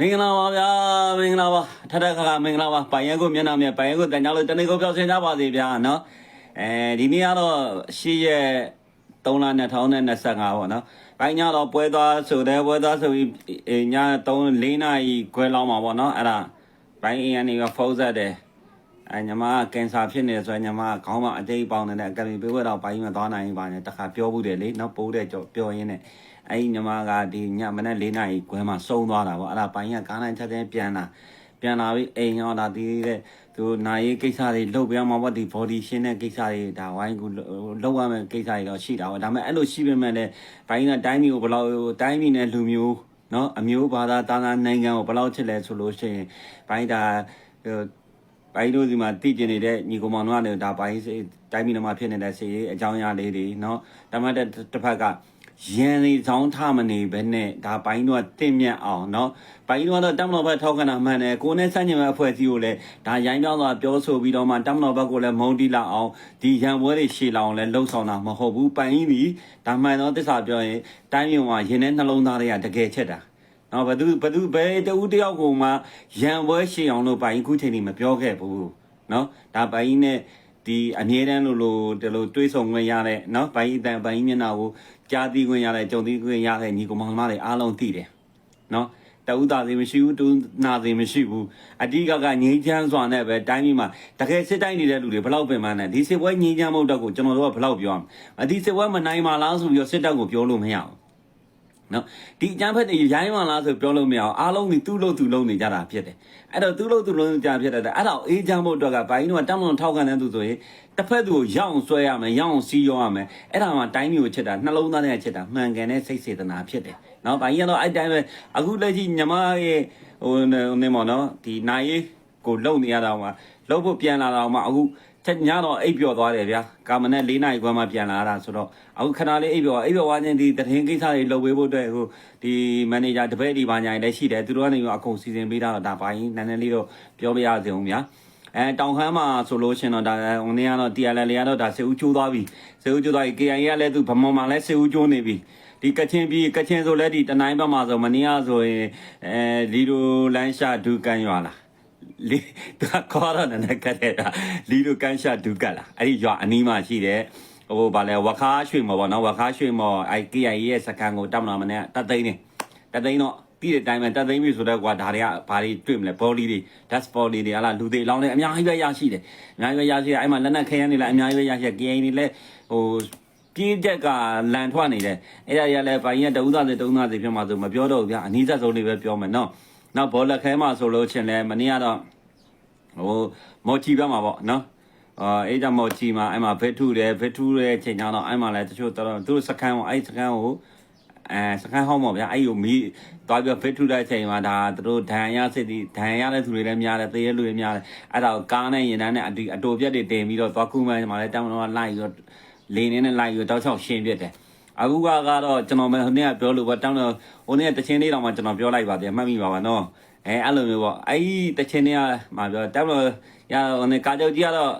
မင်္ဂလာပါဗျာမင်္ဂလာပါထထခါခါမင်္ဂလာပါပိုင်ရဲကိုမျက်နှာမြပိုင်ရဲကိုတန်ကြောင်းလို့တနေ့ကိုပြောင်းဆင်းကြပါစေဗျာနော်အဲဒီနေ့ကတော့ရှေ့ရက်3လ2025ပေါ့နော်ပိုင်းညတော့ပွဲသွားဆိုတဲ့ပွဲသွားဆိုပြီးအေးည3 4နာရီခွဲလောက်မှာပေါ့နော်အဲ့ဒါပိုင်းအင်းကနေကဖုန်းဆက်တယ်အဲညီမကကင်ဆာဖြစ်နေဆိုရင်ညီမကခေါင်းမအတိတ်ပေါင်းနေတဲ့အကယ်ဒမီပေးဝဲတော့ပိုင်းမသွားနိုင်ပါနဲ့တခါပြောဘူးတယ်လေနော်ပိုးတဲ့ကြောပြောရင်းနဲ့ အဲ့ဒီညီမကဒီညမနေ့၄နာရီခွဲမှာစုံသွားတာပေါ့အဲ့ဒါပိုင်းကကားလိုက်ချက်ချင်းပြန်လာပြန်လာပြီးအိမ်ရောဒါဒီတဲ့သူနာရေးကိစ္စတွေလုပ်ပြမှာပေါ့ဒီ body ရှင်းတဲ့ကိစ္စတွေဒါဝိုင်းကူလုပ်ရမယ့်ကိစ္စတွေတော့ရှိတာပေါ့ဒါပေမဲ့အဲ့လိုရှိပေမဲ့လည်းပိုင်းကတိုင်းပြည်ကိုဘယ်လောက်တိုင်းပြည်နဲ့လူမျိုးနော်အမျိုးဘာသာတာနာနိုင်ငံကိုဘယ်လောက်ချစ်လဲဆိုလို့ရှိရင်ပိုင်းဒါဟို ပိုင်းတို့ဒီမှာတည်ကျင်နေတဲ့ညီကောင်မောင်တို့ကလည်းဒါပိုင်းစေတိုင်းပြည်မှာဖြစ်နေတဲ့စီရေးအကြောင်းအရာလေးတွေเนาะဒါမှတစ်တစ်ဖက်က ရန်စီဆောင်ထမနေဘဲနဲ့ဒါပိုင်းတို့ကတင့်မြတ်အောင်เนาะပိုင်းတို့ကတော့တမတော်ဘက်ထောက်ခံတာမှန်တယ်ကိုယ်နဲ့စัญญံမဲ့အဖွဲ့အစည်းကိုလည်းဒါရိုင်းပြောင်းစွာပြောဆိုပြီးတော့မှတမတော်ဘက်ကိုလည်းမုံတီလာအောင်ဒီရန်ပွဲတွေရှေ့လောင်လည်းလှုံ့ဆော်တာမဟုတ်ဘူးပိုင်းကြီးဒီဒါမှန်တော့တစ္ဆာပြောရင်တိုင်းပြည်မှာရင်ထဲနှလုံးသားတွေကတကယ်ချက်တာ နော်ဘသူဘသူဘယ်တူတယောက်ကိုမှရံပွဲရှင်းအောင်လို့ပိုင်ခုချိန်นี้မပြောခဲ့ဘူးနော်ဒါပိုင်နဲ့ ဒီအမြဲတမ်းလို့လို့ဒီလိုတွေးဆုံခွင့်ရတဲ့နော်ပိုင်အတန်ပိုင်မျက်နှာကိုကြားသိခွင့်ရတဲ့ကြုံသိခွင့်ရတဲ့ညီကောင်မောင်မတွေအားလုံးသိတယ်နော်တဦးသားစီမရှိဘူးတူနာစီမရှိဘူးအတိကကငြိမ်းချမ်းစွာနဲ့ပဲတိုင်းပြည်မှာတကယ်စစ်တိုင်းနေတဲ့လူတွေဘယ်လောက်ပင်မနဲ့ဒီစစ်ပွဲငြိမ်းချမ်းမှုတော့ကိုကျွန်တော်တို့ကဘယ်လောက်ပြောရမလဲအဒီစစ်ပွဲမနိုင်ပါလားဆိုပြီးတော့စစ်တပ်ကိုပြောလို့မရဘူး နော်ဒီအကျန်းဖက်တွေရိုင်းမှလားဆိုပြောလို့မရအောင်အားလုံးဒီသူ့လို့သူ့လုံးနေကြတာဖြစ်တယ်အဲ့တော့သူ့လို့သူ့လုံးကြဖြစ်တဲ့အဲ့ဒါအေးချမ်းဖို့အတွက်ကဘိုင်းတော့တမ်းလုံးထောက်ခံတဲ့သူဆိုရင်တစ်ဖက်သူကိုရအောင်ဆွဲရမယ်ရအောင်စီးရောရမယ်အဲ့ဒါမှတိုင်းမျိုးချစ်တာနှလုံးသားနဲ့ချစ်တာမှန်ကန်တဲ့စိတ်စေတနာဖြစ်တယ်နော်ဘိုင်းကတော့အဲ့တိုင်းပဲအခုလက်ရှိညီမရဲ့ဟိုနေမော်နော်ဒီနိုင်ရေးကိုလုံနေရတာမှလုံဖို့ပြန်လာတာမှအခု ချက်ညတော့အိပ်ပျော်သွားတယ်ဗျာကာမနဲ့၄နာရီခွဲမှပြန်လာတာဆိုတော့အခုခဏလေးအိပ်ပျော်အိပ်ပျော်သွားခြင်းဒီတရင်ကိစ္စတွေလုပ်ပေးဖို့အတွက်ဟိုဒီမန်နေဂျာတပည့်ဒီပါညာတွေလည်းရှိတယ်သူတို့ကနေအကုန်စီစဉ်ပေးတာတော့ဒါပိုင်းနည်းနည်းလေးတော့ပြောပြရစီအောင်ဗျာအဲတောင်ခမ်းမှာဆိုလို့ရှင်တော့ဒါဟိုနေ့ကတော့ TRL လေးကတော့ဒါစေဦးချိုးသွားပြီစေဦးချိုးသွားပြီ KIA ကလည်းသူဗမော်မှာလည်းစေဦးချိုးနေပြီဒီကချင်းပြည်ကချင်းဆိုလည်းဒီတနိုင်းဘက်မှာဆိုမနီးယားဆိုရင်အဲလီဒိုလန်းရှာဒူကန်ရွာလား လီသူကခေါ်တော့နဲ့ကတဲ့တာလီလိုကန်ရှာဒုကလာအဲ့ဒီရွာအနီးမှာရှိတယ်ဟိုဗာလဲဝခါရွှေမော်ပေါ့နော်ဝခါရွှေမော်အိုက်ကီအိုင်ရဲ့စကန်ကိုတောက်လာမနဲ့တတ်သိန်းနေတတ်သိန်းတော့ပြီးတဲ့တိုင်းမှာတတ်သိန်းပြီဆိုတော့ကွာဒါတွေကဘာတွေတွေ့မလဲဘောလီတွေ dust body တွေဟာလားလူတွေလောင်းနေအများကြီးပဲရရှိတယ်အများကြီးပဲရရှိတယ်အဲ့မှာလက်နက်ခဲယမ်းတွေလည်းအများကြီးပဲရရှိတယ် KI တွေလည်းဟိုပြေးချက်ကလန်ထွက်နေတယ်အဲ့ဒါရလည်းဘိုင်းရတဦးသားစီတုံးသားစီဖြစ်မှာဆိုမပြောတော့ဘူးဗျာအနည်းဆက်ဆုံးလေးပဲပြောမယ်နော် နောက်ဘောလက်ခဲမှာဆိုလို့ချင်းလဲမနေ့ကတော့ဟိုမော်ချီဘက်မှာပေါ့နော်အာအဲ့ကြမော်ချီမှာအဲ့မှာဗက်ထုတယ်ဗက်ထုတဲ့အချိန်ကျတော့အဲ့မှာလည်းတချို့တော်တော်သူတို့စကန်ကိုအဲ့စကန်ကိုအဲစကန်ဟောင်းပေါ့ဗျာအဲ့ကိုမီးသွားပြီးဗက်ထုတဲ့အချိန်မှာဒါသူတို့ဒဏ်ရာစစ်တီဒဏ်ရာရတဲ့သူတွေလည်းများတယ်သေရလူတွေများတယ်အဲ့ဒါကိုကားနဲ့ရင်တန်းနဲ့အတူအတူပြက်တွေတင်ပြီးတော့သွားကူမှန်းမှာလည်းတောင်းတော့လိုက်ပြီးတော့လေနေနဲ့လိုက်ပြီးတော့တောက်ချောက်ရှင်းပြတယ် အခုကကတော့ကျွန်တော်မဟိုနေ့ကပြောလို့ပဲတောင်းတော့ဟိုနေ့ကတချင်းလေးတောင်မှကျွန်တော်ပြောလိုက်ပါသေးမှတ်မိပါပါနော်အဲအဲ့လိုမျိုးပေါ့အဲ့ဒီတချင်းတွေကမှာပြောတက်လို့ရဟိုနေကာကြောက်ကြီးကတော့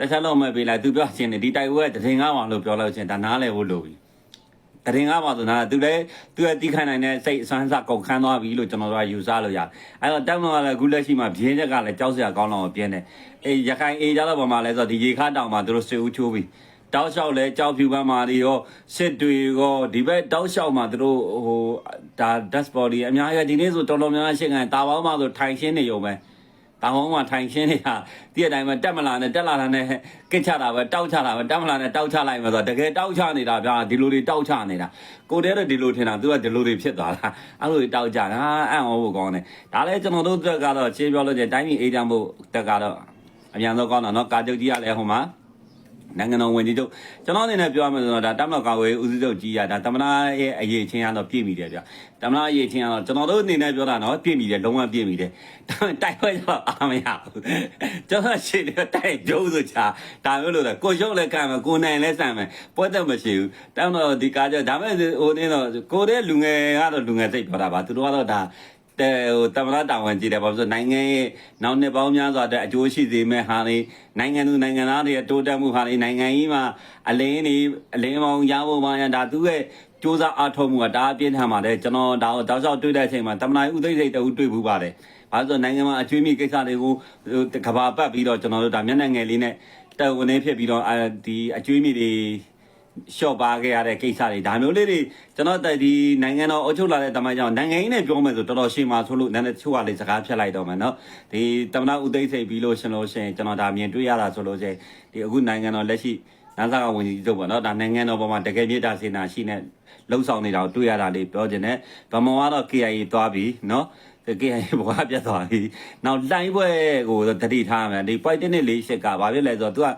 တခြားတော့မပေးလိုက်သူပြောချင်းနေဒီတိုက်ဝဲတရင်ကားပါလို့ပြောလို့ချင်းဒါနားလဲဖို့လိုပြီတရင်ကားပါဆိုနာသူလည်းသူရဲ့တီးခိုင်းနိုင်တဲ့စိတ်အဆန်းစကုန်ခန်းသွားပြီလို့ကျွန်တော်တို့ကယူဆလို့ရတယ်အဲ့တော့တက်မကလည်းအခုလက်ရှိမှာပြင်းချက်ကလည်းကြောက်စရာကောင်းတော့ပြင်းတယ်အေးရခိုင်အေးကြတော့ဘာမှလဲဆိုတော့ဒီရေခါတောင်မှာသူတို့ဆွေဦးချိုးပြီ တောက်လျှောက်လဲကြောက်ဖြူပန်းမာတွေရောစစ်တွေရောဒီဘက်တောက်လျှောက်မှာသူတို့ဟိုဒါ dust body အများကြီးဒီနေ့ဆိုတော်တော်များများရှင်းကန်တာပေါင်းမှာဆိုထိုင်ရှင်းနေရုံပဲတာပေါင်းမှာထိုင်ရှင်းနေတာဒီအတိုင်းပဲတက်မလာနဲ့တက်လာတာနဲ့ကစ်ချတာပဲတောက်ချတာပဲတက်မလာနဲ့တောက်ချလိုက်မယ်ဆိုတော့တကယ်တောက်ချနေတာဗျာဒီလိုတွေတောက်ချနေတာကိုတဲတော့ဒီလိုထင်တာသူကဒီလိုတွေဖြစ်သွားတာအဲ့လိုတွေတောက်ကြတာအံ့ဩဖို့ကောင်းတယ်ဒါလည်းကျွန်တော်တို့တက်ကတော့ရှင်းပြောလို့ချင်းတိုင်းပြည်အေးချမ်းဖို့တက်ကတော့အမြန်ဆုံးကောင်းတာเนาะကာကြုတ်ကြီးကလည်းဟိုမှာ နိုင်ငံတော်ဝင်ကြီးချုပ်ကျွန်တော်အနေနဲ့ပြောရမယ်ဆိုတော့ဒါတမန်ကာဝေးဦးစီးချုပ်ကြီးရဒါတမနာရဲ့အရေးချင်းကတော့ပြည့်မိတယ်ဗျတမနာအရေးချင်းကတော့ကျွန်တော်တို့အနေနဲ့ပြောတာနော်ပြည့်မိတယ်လုံးဝပြည့်မိတယ်ဒါပေမဲ့တိုက်ပွဲတော့အားမရဘူးကျွန်တော်ရှေ့တယ်တိုက်ကြိုးဆိုချာဒါမျိုးလို့ကိုရုပ်လည်းကံမယ်ကိုနိုင်လည်းစံမယ်ပွဲသက်မရှိဘူးတောင်းတော့ဒီကားကြဒါပေမဲ့ဟိုနေတော့ကိုတဲ့လူငယ်ကတော့လူငယ်စိတ်ပြောတာပါသူတို့ကတော့ဒါ တဲ့ဟိုတမနာတာဝန်ကြည့်တယ်ဘာလို့ဆိုနိုင်ငံရဲ့နောက်နှစ်ပေါင်းများစွာတဲ့အကျိုးရှိစေမဲ့ဟာလေးနိုင်ငံသူနိုင်ငံသားတွေတိုးတက်မှုဟာလေးနိုင်ငံကြီးမှာအလင်းနေအလင်းပေါင်းရဖို့မှရဒါသူ့ရဲ့စူးစမ်းအားထုတ်မှုကတအားပြင်းထန်ပါတယ်ကျွန်တော်ဒါတော့တောက်လျှောက်တွေ့တဲ့အချိန်မှာတမန်တော်ဥသိစိတ်တူတွေ့ဘူးပါတယ်ဘာလို့ဆိုနိုင်ငံမှာအကျွေးမိကိစ္စတွေကိုကဘာပတ်ပြီးတော့ကျွန်တော်တို့ဒါမျက်နှာငယ်လေးနဲ့တက်ဝင်နေဖြစ်ပြီးတော့ဒီအကျွေးမိတွေ ရှော့ပါခဲ့ရတဲ့ကိစ္စတွေဒါမျိုးလေးတွေကျွန်တော်တက်ဒီနိုင်ငံတော်အုပ်ချုပ်လာတဲ့တမန်ကြောင့်နိုင်ငံရေးနဲ့ပြောမယ်ဆိုတော်တော်ရှင်းပါဆိုလို့နည်းနည်းချို့ကလေးစကားဖြတ်လိုက်တော့မယ်နော်ဒီတမန်တော်ဥသိစိတ်ပြီးလို့ရှင်လို့ရှင်ကျွန်တော်ဒါမြင်တွေ့ရတာဆိုလို့ရှင်ဒီအခုနိုင်ငံတော်လက်ရှိနန်းစာကဝင်ကြီးတို့ပေါ့နော်ဒါနိုင်ငံတော်ပေါ်မှာတကယ်မြေတားစေနာရှိနေလှုပ်ဆောင်နေတာကိုတွေ့ရတာလေးပြောခြင်းနဲ့ဗမောကတော့ KIA သွားပြီနော် KIA ဘောကပြတ်သွားပြီနောက်လိုင်းပွဲကိုတတိထားမယ်ဒီ point 1နဲ့4ရှစ်ကဘာဖြစ်လဲဆိုတော့ तू က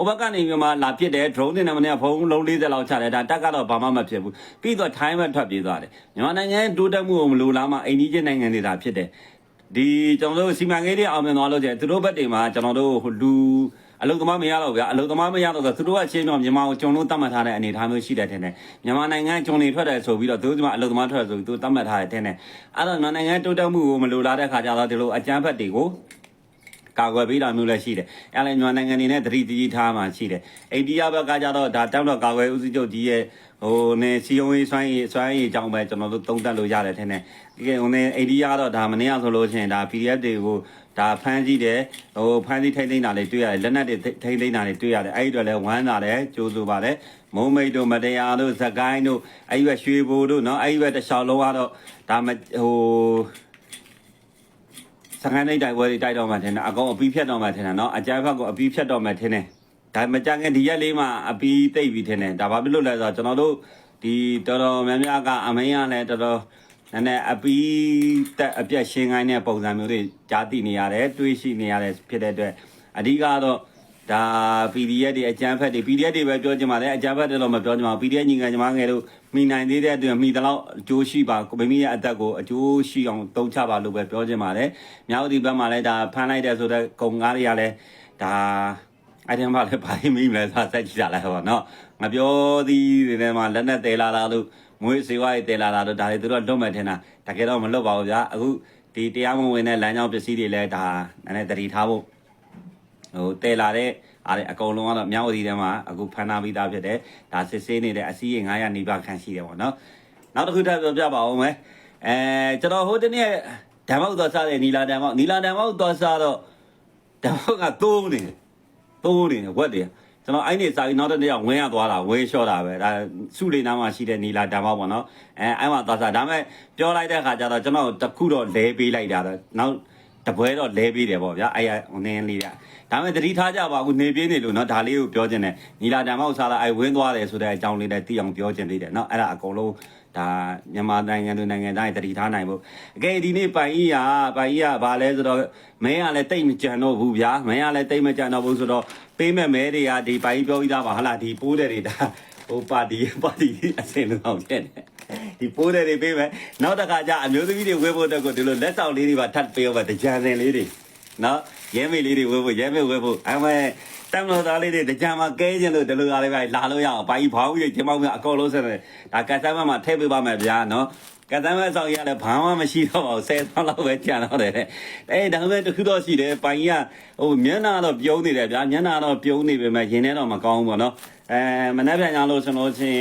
ဟိုဘက်ကနေမြန်မာလာပြစ်တယ် drone နဲ့မနေ့ကဖုန်းလုံး40လောက်ချတယ်ဒါတက်ကတော့ဘာမှမဖြစ်ဘူးပြီးတော့ time ပဲထွက်ပြေးသွားတယ်မြန်မာနိုင်ငံတိုးတက်မှုကိုမလိုလားမှအိန္ဒိယနိုင်ငံတွေဒါဖြစ်တယ်ဒီကျွန်တော်တို့စီမံကိန်းတွေအောင်မြင်သွားလို့ကျသူတို့ဘက်တွေမှာကျွန်တော်တို့လူအလုသမားမရတော့ဗျာအလုသမားမရတော့ဆိုသူတို့ကချင်းတော့မြန်မာကိုကျွန်တော်တတ်မှတ်ထားတဲ့အနေအထားမျိုးရှိတယ်ထင်တယ်မြန်မာနိုင်ငံကျွန်နေထွက်တယ်ဆိုပြီးတော့သူတို့ကအလုသမားထွက်တယ်ဆိုပြီးသူတတ်မှတ်ထားတယ်ထင်တယ်အဲ့တော့မြန်မာနိုင်ငံတိုးတက်မှုကိုမလိုလားတဲ့ခါကျတော့ဒီလိုအကြမ်းဖက်တွေကို ကာကွယ်ပေးတာမျိုးလည်းရှိတယ်။အဲ့လည်းမြန်မာနိုင်ငံနေနဲ့တတိတကြီးထားမှရှိတယ်။အိန္ဒိယဘက်ကကြတော့ဒါတောက်တော့ကာကွယ်ဦးစီးချုပ်ကြီးရဲ့ဟိုနေစီယုံရေးဆွမ်းရေးဆွမ်းရေးအကြောင်းပဲကျွန်တော်တို့သုံးသပ်လို့ရတယ်ထင်တယ်။ဒီကဟိုနေအိန္ဒိယကတော့ဒါမနေ့ကဆိုလို့ရှိရင်ဒါ PDF တွေကိုဒါဖမ်းကြည့်တယ်ဟိုဖမ်းကြည့်ထိမ့်သိမ်းတာတွေတွေ့ရတယ်လက်နက်တွေထိမ့်သိမ်းတာတွေတွေ့ရတယ်အဲ့ဒီတော့လည်းဝမ်းသာတယ်ကြိုးဆိုပါတယ်မုံမိတ်တို့မတရားတို့ဇကိုင်းတို့အဲ့ဒီဘက်ရွှေဘိုတို့เนาะအဲ့ဒီဘက်တစ်လျှောက်လုံးကတော့ဒါမဟို စကန်နေတိုက်ပွဲတွေတိုက်တော့မှထင်တယ်အကောင်အပီးဖြတ်တော့မှထင်တယ်နော်အကြမ်းဖက်ကိုအပီးဖြတ်တော့မှထင်တယ်ဒါမကြခင်ဒီရက်လေးမှာအပီးတိတ်ပြီးထင်တယ်ဒါဘာဖြစ်လို့လဲဆိုတော့ကျွန်တော်တို့ဒီတော်တော်များများကအမင်းရလည်းတော်တော်နည်းနည်းအပီးတက်အပြက်ရှင်းခိုင်းတဲ့ပုံစံမျိုးတွေကြားသိနေရတယ်တွေးရှိနေရတယ်ဖြစ်တဲ့အတွက်အဓိကတော့ ဒါ PDF တွေအကြမ်းဖက်တွေ PDF တွေပဲပြောချင်ပါတယ်အကြမ်းဖက်တွေတော့မပြောချင်ပါဘူး PDF ညီငယ်ညီမငယ်တို့မိနိုင်သေးတဲ့အတွက်မိတလောက်အကျိုးရှိပါမိမိရဲ့အသက်ကိုအကျိုးရှိအောင်တုံးချပါလို့ပဲပြောချင်ပါတယ်မြောက်ဒီဘက်မှာလည်းဒါဖမ်းလိုက်တဲ့ဆိုတော့ကုံကားတွေကလည်းဒါအဲ့ဒီမှာလည်းဘာလို့မိမလဲဆိုဆက်ကြည့်ကြလိုက်ပါတော့ငါပြောသည်တွေထဲမှာလက်နဲ့တဲလာတာလို့မွေးစေဝါးတွေတဲလာတာလို့ဒါတွေသူတို့လွတ်မဲ့ထင်တာတကယ်တော့မလွတ်ပါဘူးဗျာအခုဒီတရားမဝင်တဲ့လမ်းကြောင်းပစ္စည်းတွေလည်းဒါနည်းနည်းတတိထားဖို့ ဟိုတဲလာတဲ့အားလေအကုန်လုံးကတော့မြောက်ဝတီထဲမှာအခုဖန်နာပြီးသားဖြစ်တယ်ဒါစစ်ဆေးနေတဲ့အစည်းအဝေး900နီးပါးခန့်ရှိတယ်ပေါ့နော်နောက်တစ်ခုထပ်ပြောပြပါဦးမယ်အဲကျွန်တော်ဟိုတနေ့ဓမ္မောက်သွားစားတယ်နီလာဓမ္မောက်နီလာဓမ္မောက်သွားစားတော့ဓမ္မောက်ကသုံးနေသုံးနေဝက်တယ်ကျွန်တော်အဲ့ဒီစာကြီးနောက်တစ်နေ့ကဝင်းရသွားတာဝင်းလျှော့တာပဲဒါစုလေးနားမှာရှိတဲ့နီလာဓမ္မောက်ပေါ့နော်အဲအဲ့မှာသွားစားဒါပေမဲ့ပြောလိုက်တဲ့အခါကျတော့ကျွန်တော်တခုတော့လဲပေးလိုက်တာတော့နောက်တပွဲတော့လဲပေးတယ်ပေါ့ဗျာအဲ့ရနင်းလေးက ဒါပေမဲ့တတိထားကြပါအခုနေပြေးနေလို့เนาะဒါလေးကိုပြောခြင်းနဲ့ညီလာတံမောက်စားလာအဲ့ဝင်းသွားတယ်ဆိုတဲ့အကြောင်းလေးလည်းသိအောင်ပြောခြင်းလေးတယ်เนาะအဲ့ဒါအကုန်လုံးဒါမြန်မာနိုင်ငံသူနိုင်ငံသားတွေတတိထားနိုင်ဖို့အကယ်ဒီနေ့ပိုင်ကြီးကပိုင်ကြီးကဘာလဲဆိုတော့မဲကလည်းတိတ်မကြံတော့ဘူးဗျာမဲကလည်းတိတ်မကြံတော့ဘူးဆိုတော့ပေးမဲ့မဲတွေကဒီပိုင်ကြီးပြောပြီးသားပါဟလာဒီပိုးတဲ့တွေဒါဟိုပါတီပါတီအစင်လုံးအောင်ဖြစ်နေဒီပိုးတဲ့တွေပေးမယ်နောက်တစ်ခါကျအမျိုးသမီးတွေဝေဖို့တက်ကိုဒီလိုလက်ဆောင်လေးတွေပါထပ်ပေးအောင်ပါတကြံစင်လေးတွေ နော်ရဲမေလေးတွေဝဲဖို့ရဲမေဝဲဖို့အမေတမ်လို့သားလေးတွေတကြံမှာကဲခြင်းလို့ဒီလိုအားလေးပဲလာလို့ရအောင်ဘာကြီးဘောင်းကြီးကျမောင်းမြအကုန်လုံးဆက်တယ်ဒါကတ်ဆမ်းမမှာထည့်ပေးပါမယ်ဗျာနော် ကတ်ဆမ်းမဆောင်ရလဲဘာမှမရှိတော့ပါဘူးဆယ်ဆောင်းလောက်ပဲကြံတော့တယ်အဲဒါပေမဲ့တခုတော့ရှိတယ်ပိုင်ကြီးကဟိုမျက်နှာတော့ပြုံးနေတယ်ဗျာမျက်နှာတော့ပြုံးနေပေမဲ့ရင်ထဲတော့မကောင်းဘူးပေါ့နော်အဲမနေ့ပြန်ကြလို့ဆိုလို့ချင်း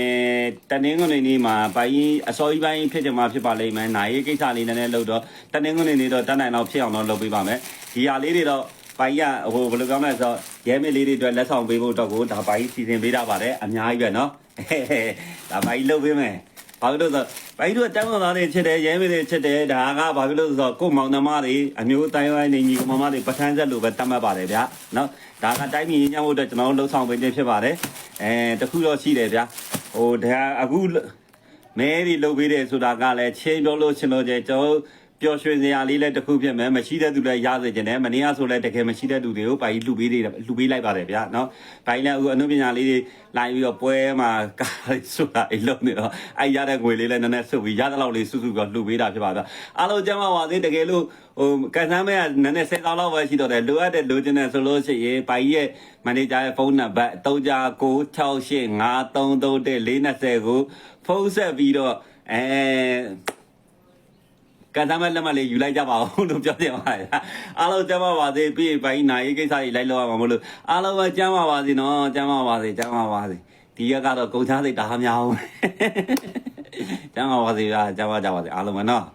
တနင်္ဂနွေနေ့မှာပိုင်ကြီးအစောကြီးပိုင်းဖြစ်ကြမှာဖြစ်ပါလိမ့်မယ်။နိုင်ရေးကိစ္စလေးနည်းနည်းလုပ်တော့တနင်္ဂနွေနေ့တော့တန်းနိုင်တော့ဖြစ်အောင်တော့လုပ်ပေးပါမယ်။ဒီဟာလေးတွေတော့ပိုင်ကြီးကဟိုဘယ်လိုကောင်းလဲဆိုတော့ရဲမေလေးတွေအတွက်လက်ဆောင်ပေးဖို့တော့ကိုဒါပိုင်ကြီးစီစဉ်ပေးတာပါတယ်အများကြီးပဲနော်။ဒါပိုင်ကြီးလုပ်ပေးမယ်။ ဘာလို့လဲဆိုတော့ပိုင်ကြီးတို့တောင်းသားတွေချစ်တယ်ရဲမေတွေချစ်တယ်ဒါကဘာဖြစ်လို့လဲဆိုတော့ကို့မောင်နှမတွေအမျိုးတိုင်းဝိုင်းနေညီကမမတွေပထန်းဆက်လို့ပဲတတ်မှတ်ပါတယ်ဗျာ။နော်ဒါကတိုင်းပြည်ညှို့ဖို့အတွက်ကျွန်တော်တို့လှုပ်ဆောင်ပေးခြင်းဖြစ်ပါတယ်။အဲတခုတော့ရှိတယ်ဗျာ။ဟိုဒါအခုမဲတွေလုပ်ပေးတယ်ဆိုတာကလည်းချင်းပြောလို့ချင်းလို့ကျကျွန်တော် ပျော်ရွှင်စရာလေးလည်းတစ်ခုဖြစ်မယ်မရှိတဲ့သူလည်းရစေချင်တယ်မနေ့ကဆိုလည်းတကယ်မရှိတဲ့သူတွေကိုပါကြီးလှူပေးသေးတယ်လှူပေးလိုက်ပါတယ်ဗျာနော်ဒါကြီးလည်းအခုအနုပညာလေးတွေလာပြီးတော့ပွဲမှာကားဆိုတာအိလုံးနေတော့အဲ့ရတဲ့ငွေလေးလည်းနည်းနည်းဆုပ်ပြီးရတဲ့လောက်လေးစုစုပြီးလှူပေးတာဖြစ်ပါဗျာအားလုံးကျမ်းပါပါသေးတကယ်လို့ဟိုကန်ဆန်းမဲကနည်းနည်းဆယ်တောင်းလောက်ပဲရှိတော့တယ်လိုအပ်တဲ့လိုချင်တဲ့ဆိုလို့ရှိရင်ပါကြီးရဲ့မန်နေဂျာရဲ့ဖုန်းနံပါတ်369685331ကိုဖုန်းဆက်ပြီးတော့အဲ ကန်သမ်းမဲ့လက်မှတ်လေးယူလိုက်ကြပါဦးလို့ပြောပြပါတယ်အားလုံးကျမ်းပါပါစေပြီးရင်ဘိုင်းနာရေးကိစ္စတွေလိုက်လောက်ရမှာမလို့အားလုံးပဲကျမ်းပါပါစေနော်ကျမ်းပါပါစေကျမ်းပါပါစေဒီရက်ကတော့ကုန်ချစိတ်တအားများအောင်ကျမ်းပါပါစေဗျာကျမ်းပါကြပါစေအားလုံးပဲနော်